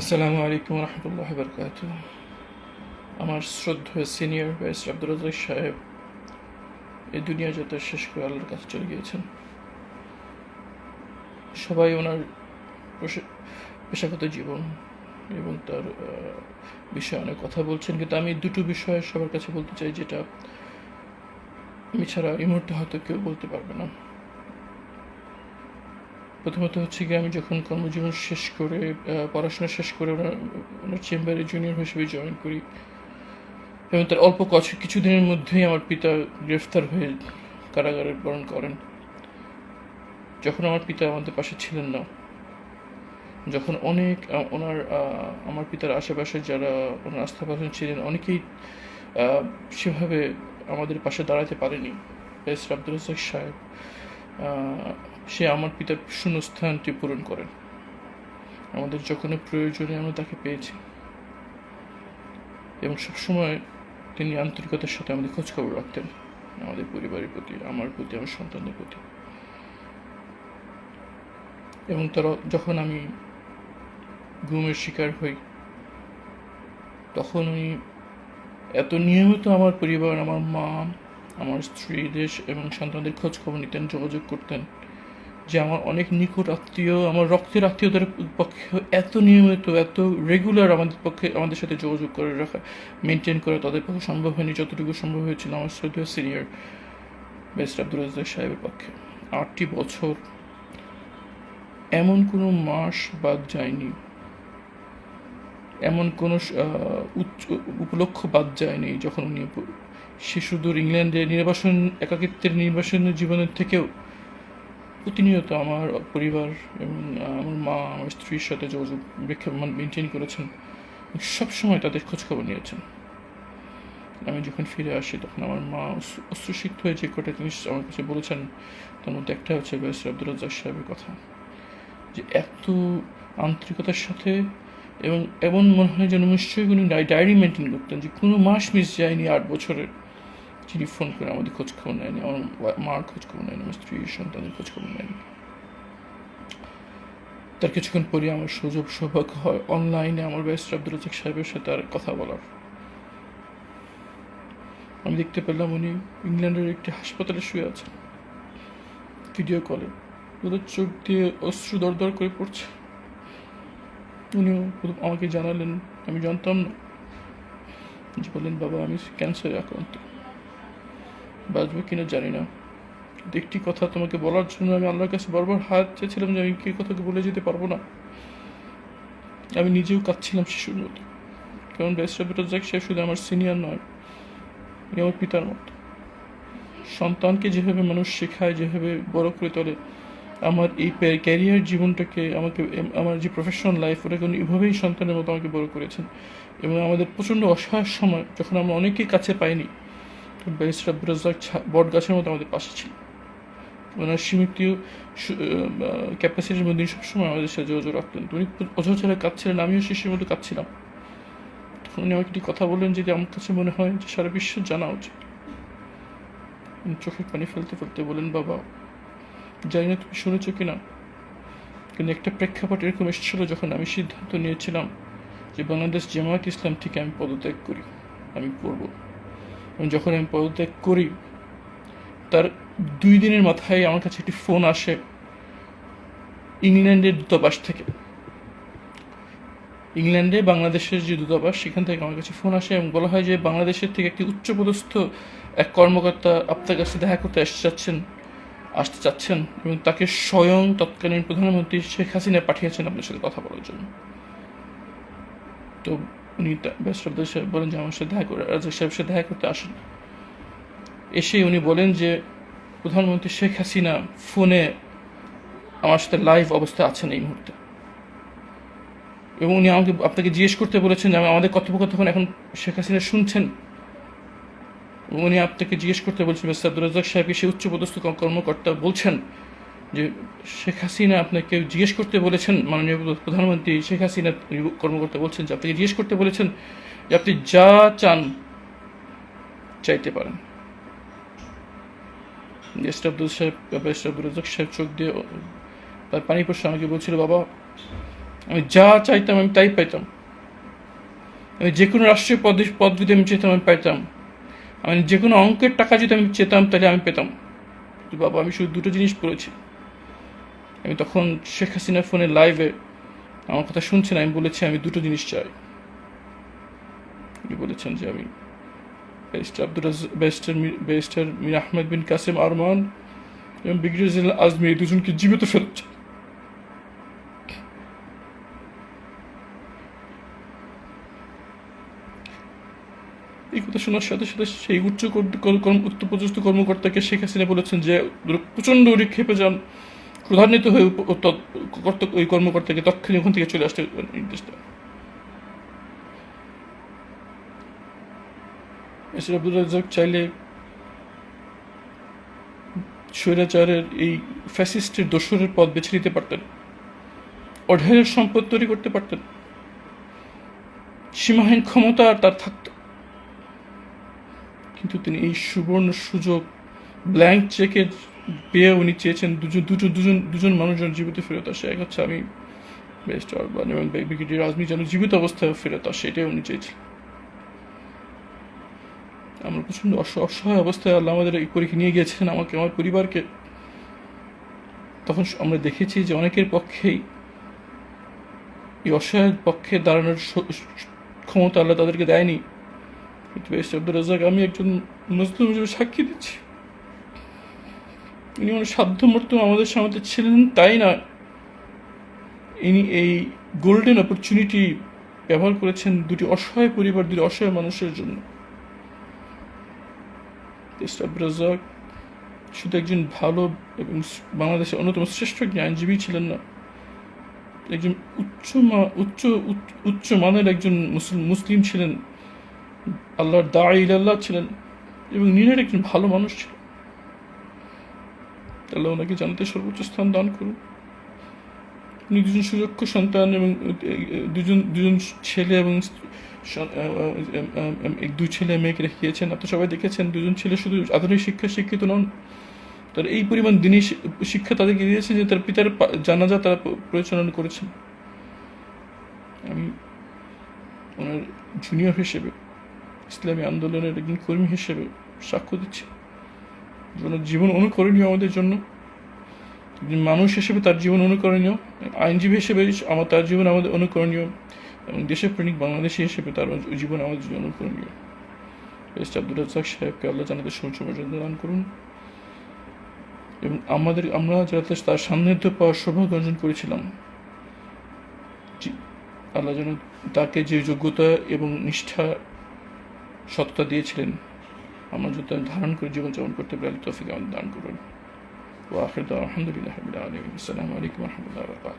আসসালামু আলাইকুম রহমতুল্লাহ বরকাত আমার শ্রদ্ধেয় সিনিয়র ভাইস আব্দুল রাজাক সাহেব এই দুনিয়া যত শেষ করে আল্লাহর কাছে চলে গিয়েছেন। সবাই ওনার পেশাগত জীবন এবং তার বিষয়ে অনেক কথা বলছেন। কিন্তু আমি দুটো বিষয়ে সবার কাছে বলতে চাই যেটা আমি ছাড়া এই মুহূর্তে হয়তো কেউ বলতে পারবে না। প্রথমত হচ্ছে কি আমি যখন কর্মজীবন শেষ করে পড়াশোনা শেষ করে ওনার ওনার চেম্বারে জুনিয়র হিসেবে জয়েন করি, এবং তার অল্প কছ- কিছুদিনের মধ্যেই আমার পিতা গ্রেফতার হয়ে কারাগারে বরণ করেন। যখন আমার পিতা আমাদের পাশে ছিলেন না, যখন অনেক ওনার আমার পিতার আশেপাশে যারা ওনার আস্থাভাজন ছিলেন, অনেকেই সেভাবে আমাদের পাশে দাঁড়াতে পারেনি। এস আব্দুল সাহেব সে আমার পিতার শূন্যস্থানটি পূরণ করেন। আমাদের যখন প্রয়োজনে আমরা তাকে পেয়েছি। এবং সবসময় তিনি আন্তরিকতার সাথে আমাদের খোঁজখবর রাখতেন, আমাদের পরিবারের প্রতি, আমার প্রতি, আমার সন্তানদের প্রতি। এবং তারা যখন আমি ঘুমের শিকার হই, তখন উনি এত নিয়মিত আমার পরিবার, আমার মা, আমার স্ত্রী, দেশ এবং সন্তানদের খোঁজখবর নিতেন, যোগাযোগ করতেন। যে আমার অনেক নিকট আত্মীয়, আমার রক্তের আত্মীয়দের পক্ষে এত নিয়মিত, এত রেগুলার আমাদের পক্ষে আমাদের সাথে যোগাযোগ করে রাখা মেনটেন করে তাদের পক্ষে সম্ভব হয়নি, যতটুকু সম্ভব হয়েছিল আমার শ্রদ্ধেয় সিনিয়র বেস্ট আব্দুল রাজাক সাহেবের পক্ষে। আটটি বছর, এমন কোনো মাস বাদ যায়নি, এমন কোনো উচ্চ, উপলক্ষ বাদ যায়নি যখন উনি সে সুদূর ইংল্যান্ডে নির্বাসন, একাকিত্বের নির্বাসন জীবনের থেকেও প্রতিনিয়ত আমার পরিবার এবং আমার মা, আমার স্ত্রীর সাথে যোগাযোগ মেনটেন করেছেন। সবসময় তাদের খোঁজখবর নিয়েছেন। আমি যখন ফিরে আসি, তখন আমার মা অশ্রু- অশ্রুসিক্ত হয়ে যে কটা জিনিস আমার কাছে বলেছেন, তার মধ্যে একটা হচ্ছে বেসর আব্দুল রাজ্জাক সাহেবের কথা। যে এত আন্তরিকতার সাথে এবং এমন মনে হয় যেন নিশ্চয়ই উনি ডায়েরি মেনটেন করতেন যে কোনো মাস মিস যায়নি আট বছরের। যিনি ফোন করে আমাদের খোঁজ খবর নেয়নি আমার মার খোঁজ খবর নেয়নি আমার স্ত্রীর সন্তানের খোঁজ খবর নেয়নি তার কিছুক্ষণ পরে আমার সুযোগ সৌভাগ্য হয় অনলাইনে আমার ব্যারিস্টার আব্দুল রাজাক সাহেবের সাথে আর কথা বলার আমি দেখতে পেলাম উনি ইংল্যান্ডের একটি হাসপাতালে শুয়ে আছেন ভিডিও কলে ওদের চোখ দিয়ে অশ্রু দরদর করে পড়ছে উনিও আমাকে জানালেন আমি জানতাম না যে বললেন বাবা আমি ক্যান্সারে আক্রান্ত বাঁচবে কিনা জানি না। একটি কথা তোমাকে বলার জন্য আমি আল্লাহর কাছে বারবার হাত চেয়েছিলাম যে আমি কে কথাকে বলে যেতে পারব না। আমি নিজেও কাঁদছিলাম শিশুর মতো। কারণ বেসরাবুর রাজ্জাক সাহেব শুধু আমার সিনিয়র নয় আমার পিতার মতো। সন্তানকে যেভাবে মানুষ শেখায়, যেভাবে বড় করে তোলে, আমার এই ক্যারিয়ার জীবনটাকে আমাকে, আমার যে প্রফেশনাল লাইফ ওটাকে উনি এভাবেই সন্তানের মতো আমাকে বড় করেছেন। এবং আমাদের প্রচণ্ড অসহায় সময় যখন আমরা অনেকেই কাছে পাইনি আব্দুল রাজ্জাক বট গাছের মতো আমাদের পাশে ছিল। ওনার সীমিত ক্যাপাসিটির মধ্যে সবসময় আমাদের সাথে যোগাযোগ রাখতেন। তো উনি অঝরে কাঁদছিলেন, আমিও শিশুর মতো কাঁদছিলাম। তখন উনি আমাকে একটি কথা বললেন যেটি আমার কাছে মনে হয় যে সারা বিশ্ব জানা উচিত। চোখের পানি ফেলতে ফেলতে বলেন বাবা, জানি না তুমি শুনেছো কিনা, কিন্তু একটা প্রেক্ষাপট এরকম এসেছিল যখন আমি সিদ্ধান্ত নিয়েছিলাম যে বাংলাদেশ জামায়াত ইসলাম থেকে আমি পদত্যাগ করি, আমি করব। যখন আমি পদত্যাগ করি, তার দুই দিনের মাথায় আমার কাছে একটি ফোন আসে ইংল্যান্ডের দূতাবাস থেকে। ইংল্যান্ডে বাংলাদেশের যে দূতাবাস, সেখান থেকে আমার কাছে ফোন আসে এবং বলা হয় যে বাংলাদেশের থেকে একটি উচ্চপদস্থ এক কর্মকর্তা আপনার কাছে দেখা করতে আসতে চাচ্ছেন আসতে চাচ্ছেন এবং তাকে স্বয়ং তৎকালীন প্রধানমন্ত্রী শেখ হাসিনা পাঠিয়েছেন আপনার সাথে কথা বলার জন্য। তো উনি অফ সাহেব বলেন যে আমার সাথে দেখা করে রাজাক সাহেবের সাথে দেখা করতে আসেন। এসে উনি বলেন যে, প্রধানমন্ত্রী শেখ হাসিনা ফোনে আমার সাথে লাইভ অবস্থা আছেন এই মুহূর্তে। এবং উনি আমাকে আপনাকে জিজ্ঞেস করতে বলেছেন যে আমি- আমাদের কথোপকথন এখন শেখ হাসিনা শুনছেন? উনি আপনাকে জিজ্ঞেস করতে বলছেন, মিস্টার আব্দুল রাজ্জাক সাহেবকে সে উচ্চপদস্থ কর্মকর্তা বলছেন। যে শেখ হাসিনা আপনাকে জিজ্ঞেস করতে বলেছেন, মাননীয় প্রধানমন্ত্রী শেখ হাসিনা কর্মকর্তা বলছেন যে আপনাকে জিজ্ঞেস করতে বলেছেন যে আপনি যা চান চাইতে পারেন। গেস্ট আব্দুল সাহেব বেস্ট আব্দুল রাজ্জাক সাহেব চোখ দিয়ে তার পানি পড়ছে, আমাকে বলছিল, বাবা, আমি যা চাইতাম আমি তাই পাইতাম। আমি যে কোনো রাষ্ট্রীয় পদ পদ যদি আমি চেতাম আমি পাইতাম। আমি যে কোনো অঙ্কের টাকা যদি আমি চেতাম তাহলে আমি পেতাম। বাবা, আমি শুধু দুটো জিনিস পড়েছি আমি তখন শেখ হাসিনা ফোনে লাইভে আমার কথা শুনছেন, আমি বলেছি, আমি দুটো জিনিস চাই উনি বলেছেন যে, আমি barrister Abdul barrister barrister Mir Ahmed Bin Quasem Arman এবং ব্রিগেডিয়ার আজমি, এই দুজনকে জীবিত ফেরত চাই। এই কথা শোনার সাথে সাথে সেই উচ্চ কর্ম- উচ্চপদস্থ কর্মকর্তাকে শেখ হাসিনা বলেছেন যে, প্রচণ্ড উনি খেপে যান ক্রধান্বিত হয়ে ওই কর্মকর্তাকে তৎক্ষণাৎ ওখান থেকে চলে আসতে নির্দেশ দেন এসে আব্দুল রাজ্জাক চাইলে স্বৈরাচারের এই ফ্যাসিস্টের দোসরের পথ বেছে নিতে পারতেন। অঢেরের সম্পদ তৈরি করতে পারতেন। সীমাহীন ক্ষমতা তার থাকত। কিন্তু তিনি এই সুবর্ণ সুযোগ ব্ল্যাঙ্ক চেকের পেয়ে উনি চেয়েছেন দুজন দুজন দুজন দুজন মানুষজন জীবিত ফেরত আসে। এক হচ্ছে আমি বেস্ট আরবান এবং ব্রিগেডিয়ার আজমি যেন জীবিত অবস্থায় ফেরত আসে, এটাই উনি চেয়েছিলেন। আমরা প্রচণ্ড অস- অসহায় অবস্থায় আল্লাহ আমাদের পরীক্ষা নিয়ে গিয়েছিলেন আমাকে, আমার পরিবারকে। তখন আমরা দেখেছি যে অনেকের পক্ষেই এই অসহায়ের পক্ষে দাঁড়ানোর ক্ষমতা আল্লাহ তাদেরকে দেয়নি। আমি একজন মুসলিম হিসেবে সাক্ষী দিচ্ছি। ইনি আমার সাধ্যমর্থ আমাদের সামনে ছিলেন তাই না? ইনি এই গোল্ডেন অপরচুনিটি ব্যবহার করেছেন দুটি অসহায় পরিবার, দুটি অসহায় মানুষের জন্য। শুধু একজন ভালো এবং বাংলাদেশের অন্যতম শ্রেষ্ঠ আইনজীবী ছিলেন না, একজন উচ্চ উচ্চ, উচ্চ- মানের একজন মুসলিম মুসলিম ছিলেন। আল্লাহর দা ইলাল্লাহ ছিলেন এবং নিজের একজন ভালো মানুষ ছিলেন। আল্লাহ ওনাকে জানাতে সর্বোচ্চ স্থান দান করুন। উনি দুজন সুযোগ্য সন্তান এবং দুজন দুজন ছেলে এবং দুই ছেলে মেয়েকে রেখে গিয়েছেন আপনারা সবাই দেখেছেন, দুজন ছেলে শুধু আধুনিক শিক্ষা শিক্ষিত নন। তার এই পরিমাণ দিনই শিক্ষা তাদেরকে দিয়েছে যে তার পিতার জানাজা তারা পরিচালনা করেছেন। আমি ওনার জুনিয়র হিসেবে, ইসলামী আন্দোলনের একজন কর্মী হিসেবে সাক্ষ্য দিচ্ছি। জীবন অনুকরণীয় আমাদের জন্য। মানুষ হিসেবে তার জীবন অনুকরণীয়, আইনজীবী হিসেবে আমার তার জীবন আমাদের অনুকরণীয়, এবং দেশের প্রেমিক বাংলাদেশি হিসেবে তার জীবন আমাদের জন্য অনুকরণীয়। বেস্ট আব্দুল রাজ্জাক সাহেবকে আল্লাহ জানাতে সৌর্য মর্যাদা দান করুন। এবং আমাদের, আমরা যাতে তার সান্নিধ্য পাওয়ার সৌভাগ্য অর্জন করেছিলাম আল্লাহ যেন তাকে যে যোগ্যতা এবং নিষ্ঠা, সত্তা দিয়েছিলেন আমরা যত ধারণ করে জীবনযাপন করতে পারি তফিক আমাদের দান করুন। ওয়াফির আলহামদুলিল্লাহ আসসালামু আলাইকুম রহমতুল্লাহ